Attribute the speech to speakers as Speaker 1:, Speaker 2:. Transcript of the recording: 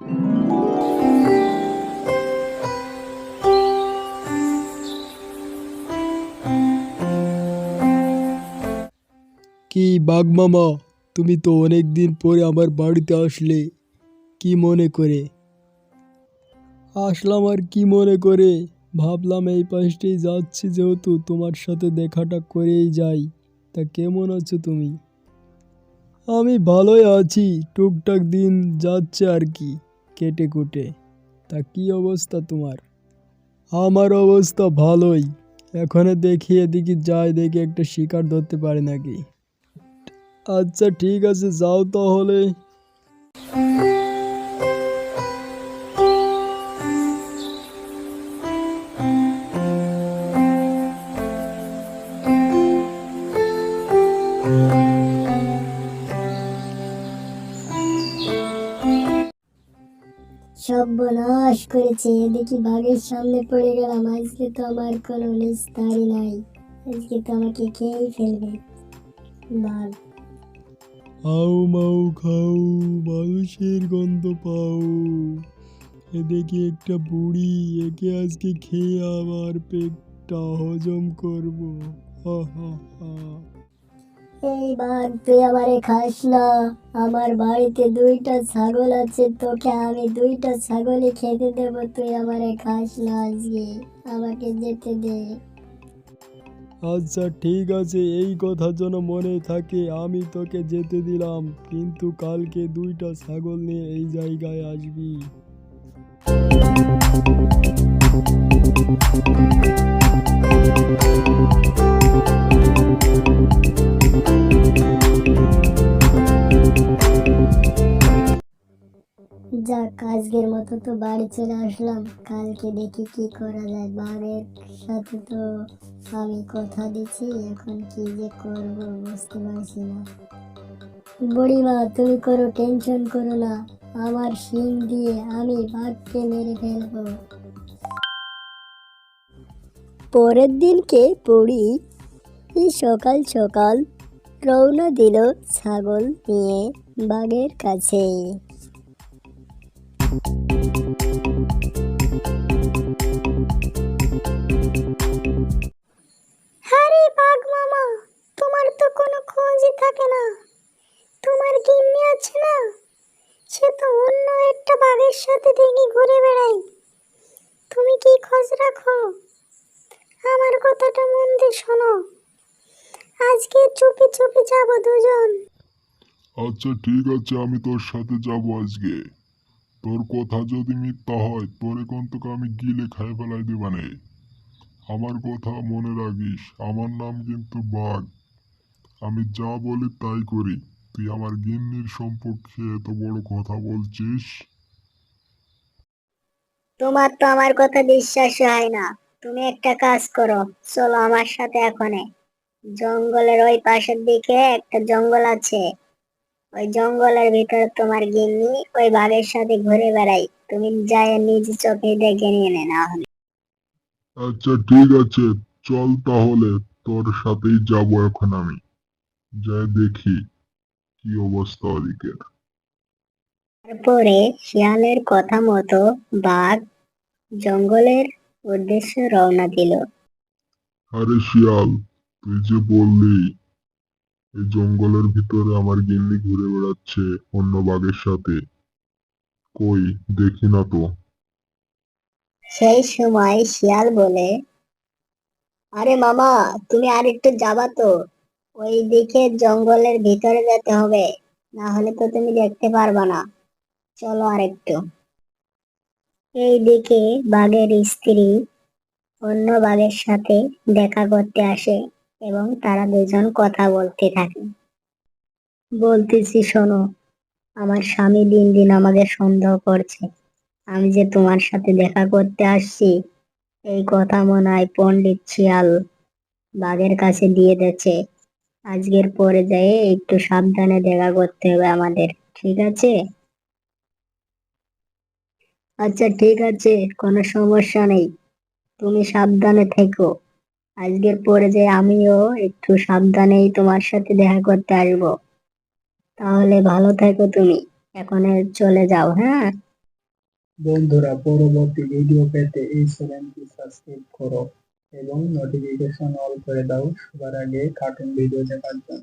Speaker 1: কি বাঘ মামা, তুমি তো অনেক দিন পরে আমার বাড়িতে আসলে। কি মনে করে? আসলাম আর কি মনে করে? ভাবলাম এই পাশটাই যাচ্ছি যেহেতু তোমার সাথে দেখাটা করেই যাই। তা কেমন আছো তুমি? আমি ভালোই আছি, টুকটাক দিন যাচ্ছে আর কি। কেটে কুটে। তা কি অবস্থা তোমার? আমার অবস্থা ভালোই। এখনে দেখি এদিকে যাই দেখি একটা শিকার ধরতে পারে নাকি। আচ্ছা ঠিক আছে, যাও তাহলে।
Speaker 2: সর্বনাশ করেছে দেখি বাঘের সামনে পড়ে গেলাম। আজকে তো আমার কোনো নিস্তারই নাই। আজকে তো আমাকে খেয়েই ফেলবে। বাঘ।
Speaker 1: হাউ মাউ খাও মানুষের গন্ধ পাও। এদিকে একটা বুড়ি, একে আজকে খেয়ে আমার পেটটা হজম করব। হা হা হা।
Speaker 2: এই বাঘ তুই আমারে খাস না। আমার বাড়িতে দুইটা ছাগল আছে, তোকে আমি দুইটা ছাগলই খেতে দেব। তুই আমারে খাস না আজকে, আমাকে যেতে দে।
Speaker 1: আচ্ছা ঠিক আছে, এই কথা যেন মনে থাকে, আমি তোকে যেতে দিলাম, কিন্তু কালকে দুইটা ছাগল নিয়ে এই জায়গায় আসবি।
Speaker 2: যাক, আজকের মতো তো বাড়ি চলে আসলাম। কালকে দেখি কি করা যায়। বাঘের সাথে তো আমি কথা দিচ্ছি, এখন কি যে করব বুঝতে পারছি না। বুড়িমা, তুমি কোনো টেনশন করো না। আমার শিং দিয়ে আমি বাঘকে মেরে ফেলব। পরের দিনকে পড়ি সকাল সকাল রওনা দিল ছাগল নিয়ে বাঘের কাছে। সাথে দেখি ঘুরে বেড়াই তুমি কি খোঁজ রাখো? আমার কথাটা মন দিয়ে শোনো। আজকে চুপি চুপি যাব দুজন।
Speaker 3: আচ্ছা ঠিক আছে, আমি তোর সাথে যাব আজকে। তোর কথা যদি মিথ্যা হয়, তোর এখন তোকে আমি গিলে খাই ফেলাই দেবানে আমার কথা মনে রাখিস, আমার নাম কিন্তু বাঘ। আমি যা বলি তাই করি। তুই আমার গিন্নির সম্পর্কে এত বড় কথা বলছিস?
Speaker 2: তোমার তো আমার কথা বিশ্বাস হয় না। তুমি একটা কাজ করো, চলো আমার সাথে এখনে। জঙ্গলের ওই পাশের দিকে একটা জঙ্গল আছে। ওই জঙ্গলের ভিতরে তোমার গিন্নি ওই বাঘের সাথে ঘুরে বেড়াই। তুমি যাই নিজ চোখে দেখে নিয়ে নে না হলে।
Speaker 3: আচ্ছা ঠিক আছে। চল তাহলে তোর সাথেই যাব এখন আমি। যাই দেখি কি অবস্থা ওদিকে
Speaker 2: তারপরে শিয়ালের কথা মতো বাঘ জঙ্গলের উদ্দেশ্যে রওনা দিল।
Speaker 3: আরে শিয়াল তুই যে বললি এই জঙ্গলের ভিতরে আমার গিন্নি ঘুরে বেড়াচ্ছে অন্য বাঘের সাথে। কই, দেখি না তো।
Speaker 2: সেই সময় শিয়াল বলে, আরে মামা, তুমি আর একটু যাবা তো। ওই দিকে জঙ্গলের ভিতরে যেতে হবে, না হলে তো তুমি দেখতে পারবা না। চলো আর একটু এই দিকে বাঘের স্ত্রী অন্য বাঘের সাথে দেখা করতে আসে। এবং তারা দুজন কথা বলতে থাকে। বলতেছি, শোনো, আমার স্বামী দিন দিন আমাকে সন্দেহ করছে। আমি যে তোমার সাথে দেখা করতে আসছি, এই কথা মনে হয় পণ্ডিত শিয়াল বাঘের কাছে দিয়ে দিচ্ছে আজকের পরে যেয়ে একটু সাবধানে দেখা করতে হবে আমাদের, ঠিক আছে? আচ্ছা ঠিক আছে, কোনো সমস্যা নেই। তুমি সাবধানে থেকো। আজকের পরে যে আমিও একটু সাবধানেই তোমার সাথে দেখা করতে আসব। তাহলে ভালো থেকো তুমি। এখন চলে যাও হ্যাঁ?
Speaker 4: বন্ধুরা, পরবর্তী ভিডিও পেতে এই চ্যানেলটি সাবস্ক্রাইব করো এবং নোটিফিকেশন অল করে দাও। সবার আগে কার্টুন ভিডিও দেখার জন্য।